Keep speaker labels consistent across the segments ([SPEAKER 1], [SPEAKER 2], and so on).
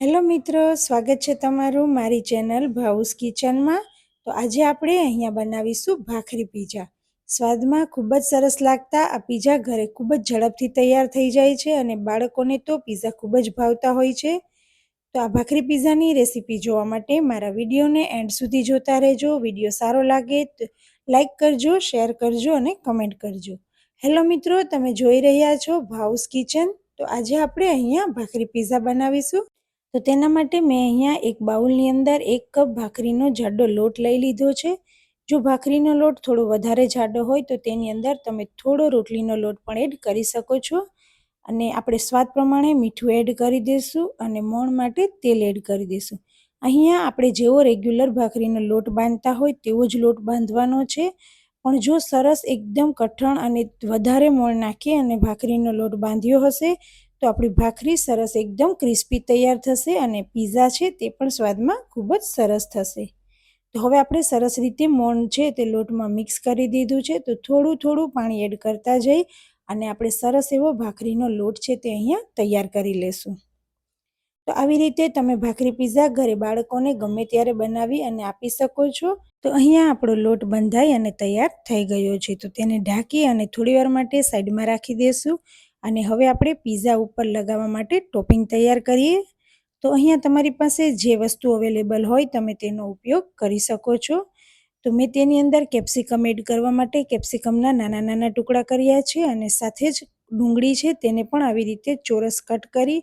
[SPEAKER 1] Hello મિત્રો, સ્વાગત છે તમારું મારી ચેનલ ભાઉસ કિચનમાં. તો આજે આપણે અહીંયા બનાવીશું ભાખરી પીઝા. સ્વાદમાં ખૂબ જ સરસ લાગતા આ પીઝા ઘરે ખૂબ જ ઝડપથી તૈયાર થઈ જાય છે અને બાળકોને તો પીઝા ખૂબ જ ભાવતા હોય છે. તો આ ભાખરી પીઝાની રેસીપી જોવા માટે મારા વિડીયોને એન્ડ સુધી જોતા રહેજો. વીડિયો સારો લાગે તો લાઇક કરજો, શેર કરજો અને કમેન્ટ કરજો. હેલો મિત્રો, તમે જોઈ રહ્યા છો ભાઉસ કિચન. તો આજે આપણે અહીંયા ભાખરી પીઝા બનાવીશું. તો તેના માટે મેં અહીંયા એક બાઉલની અંદર એક કપ ભાખરીનો જાડો લોટ લઈ લીધો છે. જો ભાખરીનો લોટ થોડો વધારે જાડો હોય તો તેની અંદર તમે થોડો રોટલીનો લોટ પણ એડ કરી શકો છો. અને આપણે સ્વાદ પ્રમાણે મીઠું એડ કરી દઈશું અને મોણ માટે તેલ એડ કરી દઈશું. અહીંયા આપણે જેવો રેગ્યુલર ભાખરીનો લોટ બાંધતા હોય તેવો જ લોટ બાંધવાનો છે. પણ જો સરસ એકદમ કઠણ અને વધારે મોણ નાખી અને ભાખરીનો લોટ બાંધ્યો હશે તો આપણી ભાખરી સરસ એકદમ ક્રિસ્પી તૈયાર થશે અને પીઝા છે તે પણ સ્વાદમાં ખૂબ જ સરસ થશે. તો હવે આપણે સરસ રીતે મોણ છે તે લોટમાં મિક્સ કરી દીધું છે તો થોડું થોડું પાણી એડ કરતા જઈ અને આપણે સરસ એવો ભાખરીનો લોટ છે તે અહીંયા તૈયાર કરી લેશું. તો આવી રીતે તમે ભાખરી પીઝા ઘરે બાળકોને ગમે ત્યારે બનાવી અને આપી શકો છો. તો અહીંયા આપણો લોટ બંધાઈ અને તૈયાર થઈ ગયો છે તો તેને ઢાંકી અને થોડીવાર માટે સાઈડમાં રાખી દઈશું અને હવે આપણે પીઝા ઉપર લગાવવા માટે ટોપિંગ તૈયાર કરીએ. તો અહીંયા તમારી પાસે જે વસ્તુ અવેલેબલ હોય તમે તેનો ઉપયોગ કરી શકો છો. તો મેં તેની અંદર કેપ્સિકમ એડ કરવા માટે કેપ્સિકમના નાના નાના ટુકડા કર્યા છે અને સાથે જ ડુંગળી છે તેને પણ આવી રીતે ચોરસ કટ કરી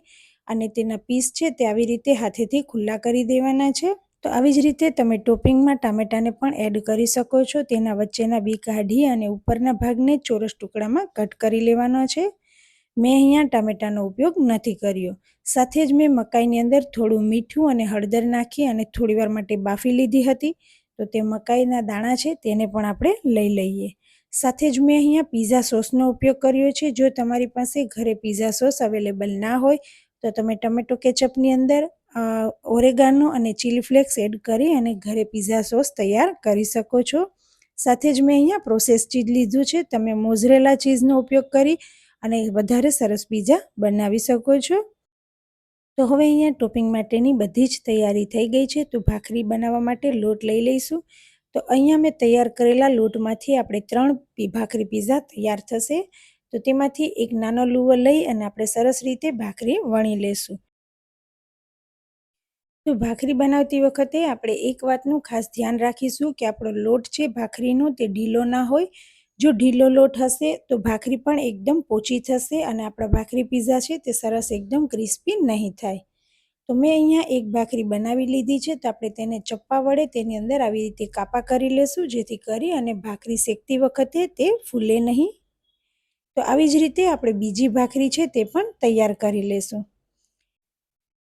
[SPEAKER 1] અને તેના પીસ છે તે આવી રીતે હાથેથી ખુલ્લા કરી દેવાના છે. તો આવી જ રીતે તમે ટોપિંગમાં ટામેટાને પણ એડ કરી શકો છો. તેના વચ્ચેના બી કાઢી અને ઉપરના ભાગને ચોરસ ટુકડામાં કટ કરી લેવાનો છે. મેં અહીંયા ટામેટાનો ઉપયોગ નથી કર્યો. સાથે જ મેં મકાઈની અંદર થોડું મીઠું અને હળદર નાખી અને થોડીવાર માટે બાફી લીધી હતી. તો તે મકાઈના દાણા છે તેને પણ આપણે લઈ લઈએ. સાથે જ મેં અહીંયા પીઝા સોસનો ઉપયોગ કર્યો છે. જો તમારી પાસે ઘરે પીઝા સોસ અવેલેબલ ના હોય, તો તમે ટમેટો કેચઅપની અંદર ઓરેગાનો અને ચીલી ફ્લેક્સ એડ કરી અને ઘરે પીઝા સોસ તૈયાર કરી શકો છો. સાથે જ મેં અહીંયા પ્રોસેસ ચીઝ લીધું છે. તમે મોઝરેલા ચીઝનો ઉપયોગ કરી અને વધારે સરસ પીઝા બનાવી શકો છો. તો હવે અહીંયા ટોપિંગ માટેની બધી જ તૈયારી થઈ ગઈ છે. તો ભાખરી બનાવવા માટે લોટ લઈ લઈશું. તો અહીંયા મેં તૈયાર કરેલા લોટમાંથી આપણે ત્રણ ભાખરી પીઝા તૈયાર થશે. તો તેમાંથી એક નાનો લુવો લઈ અને આપણે સરસ રીતે ભાખરી વણી લેશું. તો ભાખરી બનાવતી વખતે આપણે એક વાતનું ખાસ ધ્યાન રાખીશું કે આપણો લોટ છે ભાખરીનો તે ઢીલો ના હોય. જો ઢીલો લોટ હશે તો ભાખરી પણ એકદમ પોચી થશે અને આપણા ભાખરી પીઝા છે તે સરસ એકદમ ક્રિસ્પી નહીં થાય. તો મેં અહીંયા એક ભાખરી બનાવી લીધી છે તો આપણે તેને ચપ્પા વડે તેની અંદર આવી રીતે કાપા કરી લેશું જેથી કરી અને ભાખરી શેકતી વખતે તે ફૂલે નહીં. તો આવી જ રીતે આપણે બીજી ભાખરી છે તે પણ તૈયાર કરી લેશું.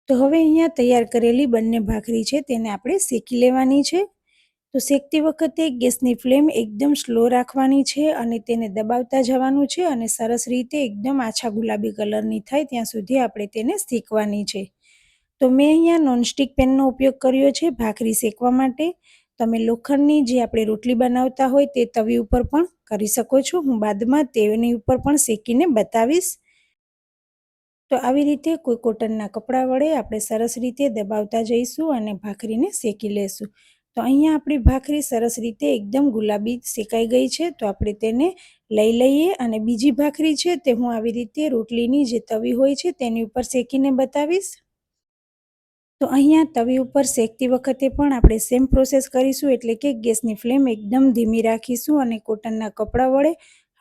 [SPEAKER 1] તો હવે અહીંયા તૈયાર કરેલી બંને ભાખરી છે તેને આપણે શેકી લેવાની છે. તો શેકતી વખતે ગેસની ફ્લેમ એકદમ સ્લો રાખવાની છે અને તેને દબાવતા જવાનું છે અને સરસ રીતે એકદમ આછા ગુલાબી કલરની થાય ત્યાં સુધી આપણે તેને શેકવાની છે. તો મેં અહીંયા નોનસ્ટિક પેનનો ઉપયોગ કર્યો છે ભાખરી શેકવા માટે. તમે લોખંડની જે આપણે રોટલી બનાવતા હોય તે તવી ઉપર પણ કરી શકો છો. હું બાદમાં તેની ઉપર પણ શેકીને બતાવીશ. તો આવી રીતે કોઈ કોટનના કપડાં વડે આપણે સરસ રીતે દબાવતા જઈશું અને ભાખરીને શેકી લેશું. તો અહીંયા આપણી ભાખરી સરસ રીતે એકદમ ગુલાબી શેકાઈ ગઈ છે, તો આપણે તેને લઈ લઈએ. અને બીજી ભાખરી છે તે હું આવી રીતે રોટલીની જે તવી હોય છે તેની ઉપર શેકીને બતાવીશ. તો અહીંયા તવી ઉપર શેકતી વખતે પણ આપણે સેમ પ્રોસેસ કરીશું, એટલે કે ગેસની ફ્લેમ એકદમ ધીમી રાખીશું અને કોટનના કપડાં વડે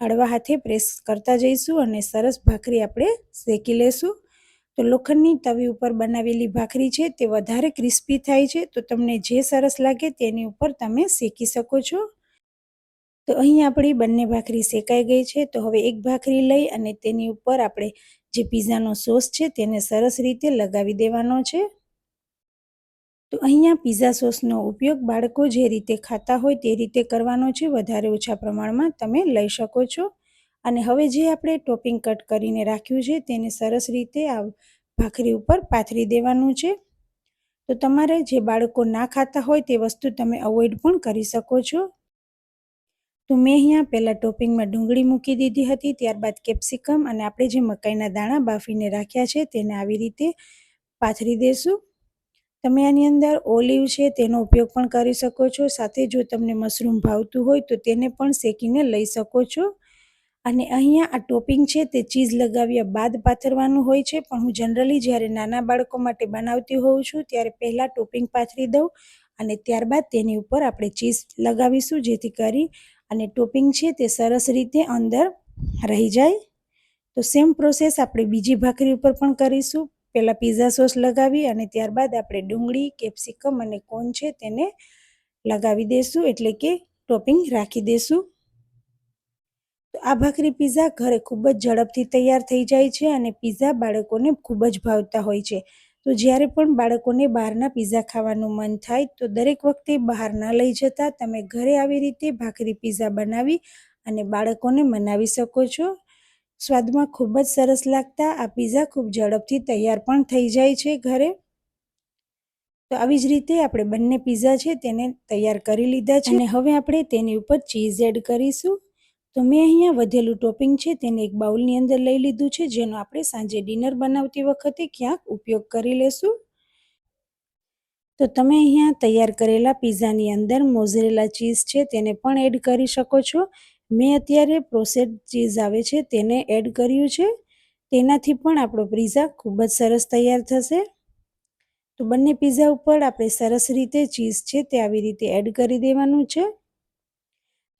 [SPEAKER 1] હળવા હાથે પ્રેસ કરતા જઈશું અને સરસ ભાખરી આપણે શેકી લેશું. તો લોખંડની તવી ઉપર બનાવેલી ભાખરી છે તે વધારે ક્રિસ્પી થાય છે. તો તમને જે સરસ લાગે તેની ઉપર તમે શેકી શકો છો. તો અહીં આપણી બંને ભાખરી શેકાઈ ગઈ છે. તો હવે એક ભાખરી લઈ અને તેની ઉપર આપણે જે પીઝાનો સોસ છે તેને સરસ રીતે લગાવી દેવાનો છે. તો અહીંયા પીઝા સોસનો ઉપયોગ બાળકો જે રીતે ખાતા હોય તે રીતે કરવાનો છે. વધારે ઓછા પ્રમાણમાં તમે લઈ શકો છો. અને હવે જે આપણે ટોપિંગ કટ કરીને રાખ્યું છે તેને સરસ રીતે આ ભાખરી ઉપર પાથરી દેવાનું છે. તો તમારે જે બાળકો ના ખાતા હોય તે વસ્તુ તમે અવોઇડ પણ કરી શકો છો. તો મેં અહીંયા પહેલાં ટોપિંગમાં ડુંગળી મૂકી દીધી હતી, ત્યારબાદ કેપ્સિકમ અને આપણે જે મકાઈના દાણા બાફીને રાખ્યા છે તેને આવી રીતે પાથરી દેશું. તમે આની અંદર ઓલિવ છે તેનો ઉપયોગ પણ કરી શકો છો. સાથે જો તમને મશરૂમ ભાવતું હોય તો તેને પણ શેકીને લઈ શકો છો. અને અહીંયા આ ટોપિંગ છે તે ચીઝ લગાવ્યા બાદ પાથરવાનું હોય છે, પણ હું જનરલી જ્યારે નાના બાળકો માટે બનાવતી હોઉં છું ત્યારે પહેલાં ટોપિંગ પાથરી દઉં અને ત્યારબાદ તેની ઉપર આપણે ચીઝ લગાવીશું જેથી કરી અને ટોપિંગ છે તે સરસ રીતે અંદર રહી જાય. તો સેમ પ્રોસેસ આપણે બીજી ભાખરી ઉપર પણ કરીશું. પહેલાં પીઝા સોસ લગાવી અને ત્યારબાદ આપણે ડુંગળી કેપ્સિકમ અને કોન છે તેને લગાવી દઈશું એટલે કે ટોપિંગ રાખી દઈશું તો આ ભાખરી પીઝા ઘરે ખૂબ જ ઝડપથી તૈયાર થઈ જાય છે અને પીઝા બાળકોને ખૂબ જ ભાવતા હોય છે. તો જ્યારે પણ બાળકોને બહારના પીઝા ખાવાનું મન થાય તો દરેક વખતે બહાર ન લઈ જતા તમે ઘરે આવી રીતે ભાખરી પીઝા બનાવી અને બાળકોને મનાવી શકો છો. સ્વાદમાં ખૂબ જ સરસ લાગતા આ પીઝા ખૂબ ઝડપથી તૈયાર પણ થઈ જાય છે ઘરે. તો આવી જ રીતે આપણે બંને પીઝા છે તેને તૈયાર કરી લીધા છે. અને હવે આપણે તેની ઉપર ચીઝ એડ કરીશું. તો મેં અહીંયા વધેલું ટોપિંગ છે તેને એક બાઉલની અંદર લઈ લીધું છે, જેનો આપણે સાંજે ડિનર બનાવતી વખતે ક્યાંક ઉપયોગ કરી લેશું. તો તમે અહીંયા તૈયાર કરેલા પીઝાની અંદર મોઝરેલા ચીઝ છે તેને પણ એડ કરી શકો છો. મેં અત્યારે પ્રોસેડ ચીઝ આવે છે તેને એડ કર્યું છે. તેનાથી પણ આપણો પીઝા ખૂબ જ સરસ તૈયાર થશે. તો બંને પીઝા ઉપર આપણે સરસ રીતે ચીઝ છે તે આવી રીતે એડ કરી દેવાનું છે.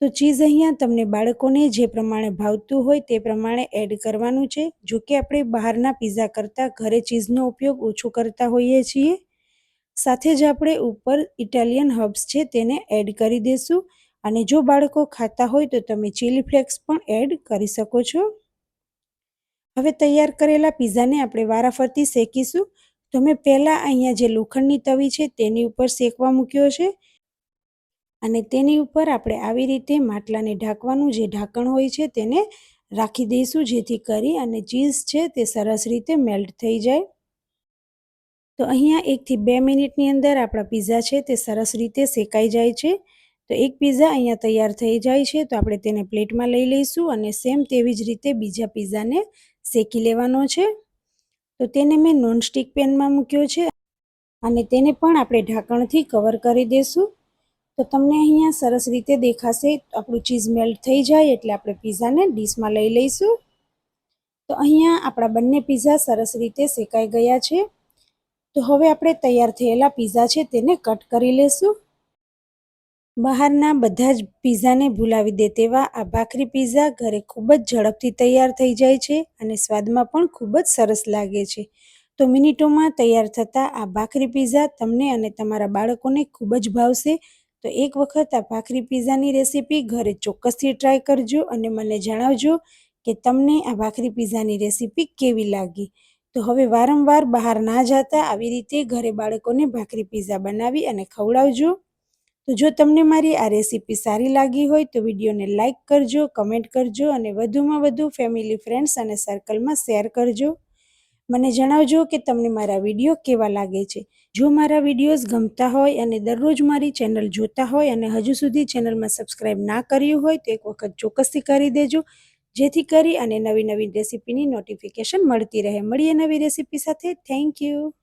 [SPEAKER 1] તો ચીઝ અહીંયા તમને બાળકોને જે પ્રમાણે ભાવતું હોય તે પ્રમાણે એડ કરવાનું છે. જો કે આપણે બહારના પીઝા કરતાં ઘરે ચીઝનો ઉપયોગ ઓછો કરતા હોઈએ છીએ. સાથે જ આપણે ઉપર ઇટાલિયન હબ્સ છે તેને એડ કરી દઈશું અને જો બાળકો ખાતા હોય તો તમે ચીલી ફ્લેક્સ પણ એડ કરી શકો છો. હવે તૈયાર કરેલા પીઝાને આપણે વારાફરતી શેકીશું. તો મેં પહેલાં અહીંયા જે લોખંડની તવી છે તેની ઉપર શેકવા મૂક્યો છે. અને તેની ઉપર આપણે આવી રીતે માટલાને ઢાંકવાનું જે ઢાંકણ હોય છે તેને રાખી દઈશું, જેથી કરી અને ચીઝ છે તે સરસ રીતે મેલ્ટ થઈ જાય. તો અહીંયા એકથી બે મિનિટની અંદર આપણા પીઝા છે તે સરસ રીતે શેકાઈ જાય છે. તો એક પીઝા અહીંયા તૈયાર થઈ જાય છે, તો આપણે તેને પ્લેટમાં લઈ લઈશું અને સેમ તેવી જ રીતે બીજા પીઝાને શેકી લેવાનો છે. તો તેને મેં નોનસ્ટિક પેનમાં મૂક્યો છે અને તેને પણ આપણે ઢાંકણથી કવર કરી દઈશું. તો તમને અહીંયા સરસ રીતે દેખાશે, આપણું ચીઝ મેલ્ટ થઈ જાય એટલે આપણે પીઝાને ડીશમાં લઈ લઈશું. તો અહીંયા આપણા બંને પીઝા સરસ રીતે શેકાઈ ગયા છે. તો હવે આપણે તૈયાર થયેલા પીઝા છે તેને કટ કરી લેશું. બહારના બધા જ પીઝાને ભૂલાવી દે તેવા આ ભાખરી પીઝા ઘરે ખૂબ જ ઝડપથી તૈયાર થઈ જાય છે અને સ્વાદમાં પણ ખૂબ જ સરસ લાગે છે. તો મિનિટોમાં તૈયાર થતા આ ભાખરી પીઝા તમને અને તમારા બાળકોને ખૂબ જ ભાવશે. તો એક વખત આ ભાખરી પીઝાની રેસીપી ઘરે ચોક્કસથી ટ્રાય કરજો અને મને જણાવજો કે તમને આ ભાખરી પીઝાની રેસીપી કેવી લાગી. તો હવે વારંવાર બહાર ના જતા આવી રીતે ઘરે બાળકોને ભાખરી પીઝા બનાવી અને ખવડાવજો. તો જો તમને મારી આ રેસીપી સારી લાગી હોય તો વિડીયોને લાઇક કરજો, કમેન્ટ કરજો અને વધુમાં વધુ ફેમિલી ફ્રેન્ડ્સ અને સર્કલમાં શેર કરજો. મને જણાવજો કે તમને મારા વીડિયો કેવા લાગે છે. જો મારા વિડીયોઝ ગમતા હોય અને દરરોજ મારી ચેનલ જોતા હોય અને હજુ સુધી ચેનલમાં સબસ્ક્રાઈબ ના કર્યું હોય તો એક વખત ચોક્કસથી કરી દેજો. જેથી કરી અને નવી નવી રેસીપીની નોટિફિકેશન મળતી રહે. મળીએ નવી રેસીપી સાથે. Thank you.